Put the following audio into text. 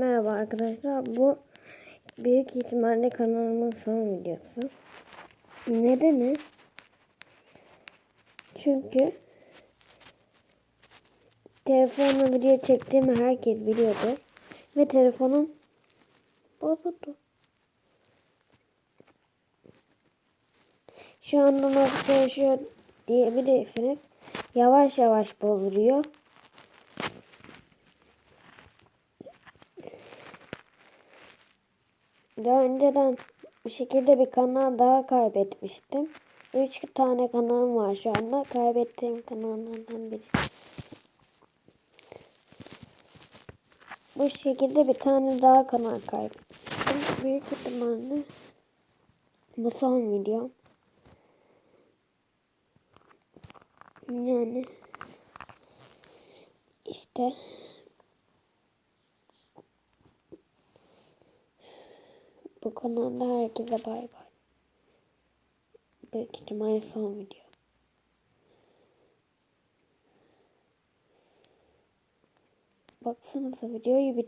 Merhaba arkadaşlar. Bu büyük ihtimalle kanalımın son videosu. Nedeni? Çünkü telefonla video çektiğimi herkes biliyordu. Ve telefonum bozuldu. Şu anda nasıl çalışıyor diyebilirsiniz. Yavaş yavaş bozuluyor. Daha önceden bu şekilde bir kanal daha kaybetmiştim. Üç tane kanalım var şu anda. Kaybettiğim kanallardan biri. Bu şekilde bir tane daha kanal kaybettim. Büyük ihtimalle bu son videom. Yani işte Bu kanalda herkese bay bay. Büyük ihtimalle son video. Baksanıza videoyu bitir.